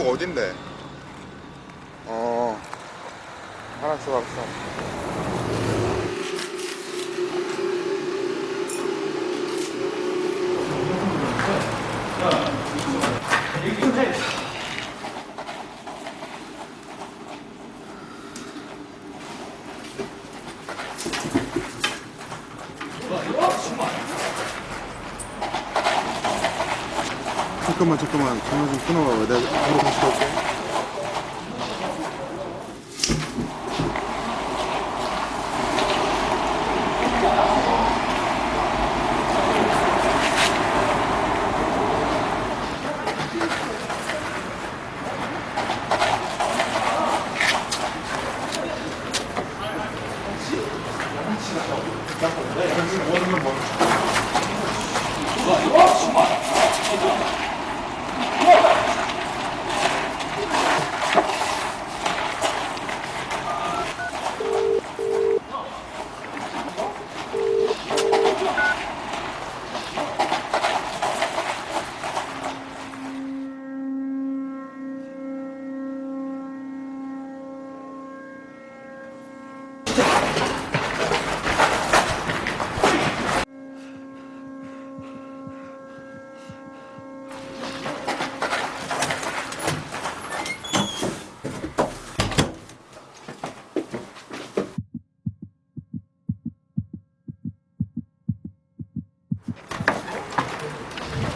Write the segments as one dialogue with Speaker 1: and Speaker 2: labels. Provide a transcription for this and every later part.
Speaker 1: 입구가 어딘데? 어, 알았어, 알았어. 잠깐만, 잠깐만. 전화 좀 끊어봐. 내가 바로 다시 갈게.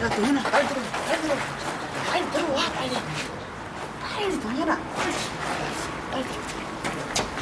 Speaker 2: 야, 동현아, 빨리 들어, 빨리 들어, 빨리 들어와, 빨리, 빨리 동현아, 빨리, 빨리. 들어.
Speaker 3: 어,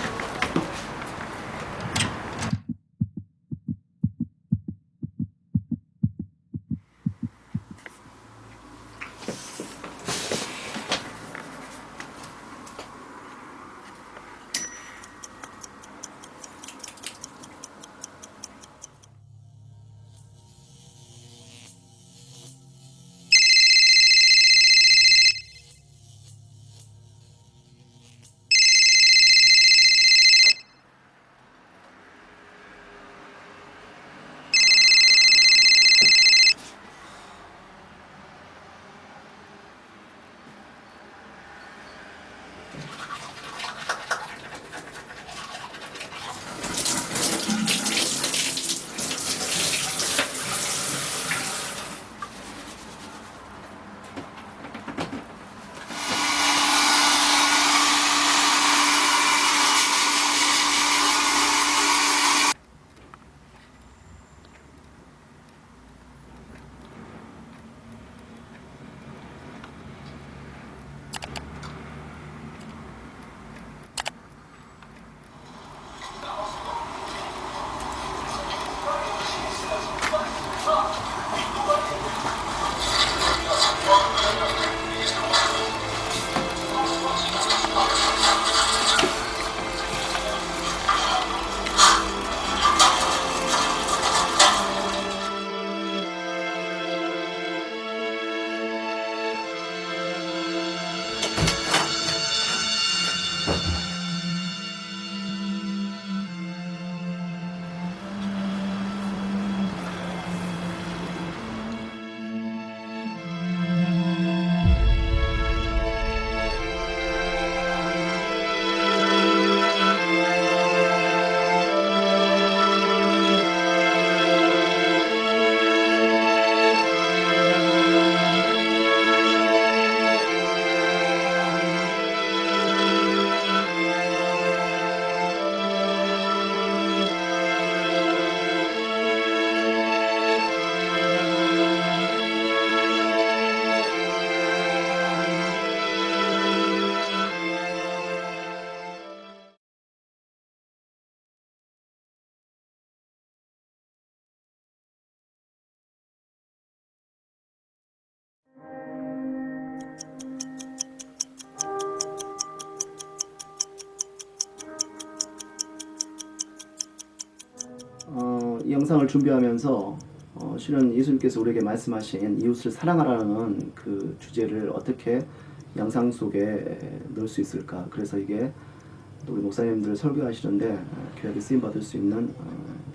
Speaker 3: 영상을 준비하면서 어, 실은 예수님께서 우리에게 말씀하신 이웃을 사랑하라는 그 주제를 어떻게 영상 속에 넣을 수 있을까 그래서 이게 우리 목사님들 설교하시는데 어, 교회에 쓰임 받을 수 있는 어,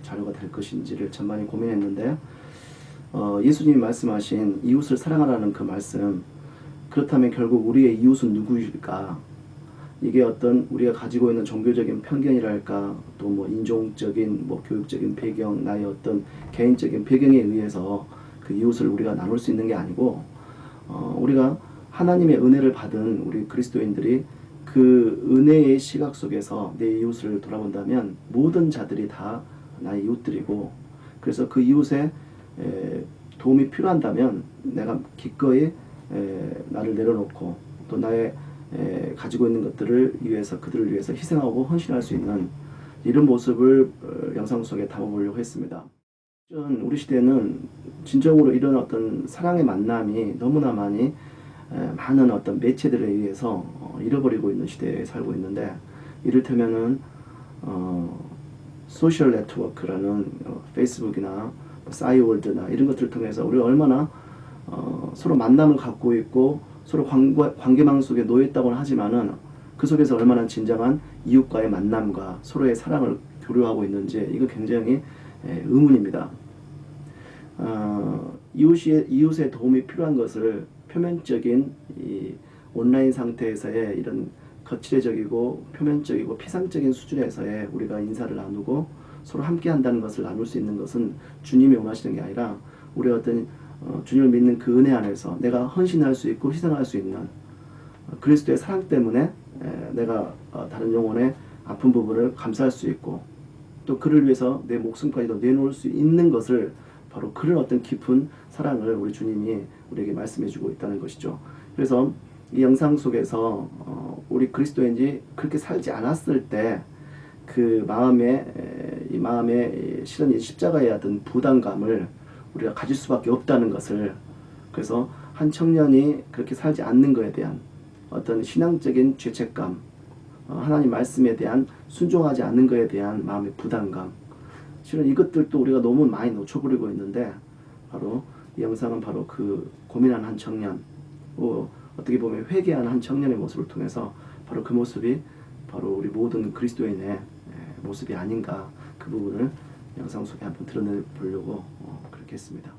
Speaker 3: 자료가 될 것인지를 참 많이 고민했는데 어, 예수님이 말씀하신 이웃을 사랑하라는 그 말씀 그렇다면 결국 우리의 이웃은 누구일까? 이게 어떤 우리가 가지고 있는 종교적인 편견이랄까 또 뭐 인종적인 뭐 교육적인 배경 나의 어떤 개인적인 배경에 의해서 그 이웃을 우리가 나눌 수 있는 게 아니고 어, 우리가 하나님의 은혜를 받은 우리 그리스도인들이 그 은혜의 시각 속에서 내 이웃을 돌아본다면 모든 자들이 다 나의 이웃들이고 그래서 그 이웃의 에, 도움이 필요한다면 내가 기꺼이 에, 나를 내려놓고 또 나의 에, 가지고 있는 것들을 위해서 그들을 위해서 희생하고 헌신할 수 있는 이런 모습을 어, 영상 속에 담아보려고 했습니다. 우리 시대는 진정으로 이런 어떤 사랑의 만남이 너무나 많이 에, 많은 어떤 매체들에 의해서 어, 잃어버리고 있는 시대에 살고 있는데 이를테면은 어, 소셜 네트워크라는 어, 페이스북이나 뭐 싸이월드나 이런 것들을 통해서 우리가 얼마나 어, 서로 만남을 갖고 있고 서로 관계, 관계망 속에 놓여 있다고는 하지만은 그 속에서 얼마나 진정한 이웃과의 만남과 서로의 사랑을 교류하고 있는지 이거 굉장히 에, 의문입니다. 어, 이웃이, 이웃의 도움이 필요한 것을 표면적인 이 온라인 상태에서의 이런 거칠해적이고 표면적이고 피상적인 수준에서의 우리가 인사를 나누고 서로 함께 한다는 것을 나눌 수 있는 것은 주님이 원하시는 게 아니라 우리 어떤 어, 주님을 믿는 그 은혜 안에서 내가 헌신할 수 있고 희생할 수 있는 어, 그리스도의 사랑 때문에 에, 내가 어, 다른 영혼의 아픈 부분을 감수할 수 있고 또 그를 위해서 내 목숨까지도 내놓을 수 있는 것을 바로 그런 어떤 깊은 사랑을 우리 주님이 우리에게 말씀해주고 있다는 것이죠. 그래서 이 영상 속에서 어, 우리 그리스도인지 그렇게 살지 않았을 때 그 마음에 에, 이 마음에 이 실은 이 십자가의 어떤 부담감을 우리가 가질 수밖에 없다는 것을. 그래서 한 청년이 그렇게 살지 않는 것에 대한 어떤 신앙적인 죄책감 어, 하나님 말씀에 대한 순종하지 않는 것에 대한 마음의 부담감 실은 이것들도 우리가 너무 많이 놓쳐버리고 있는데 바로 이 영상은 바로 그 고민한 한 청년 또 어떻게 보면 회개한 한 청년의 모습을 통해서 바로 그 모습이 바로 우리 모든 그리스도인의 에, 모습이 아닌가 그 부분을 영상 속에 한번 드러내 보려고 했습니다.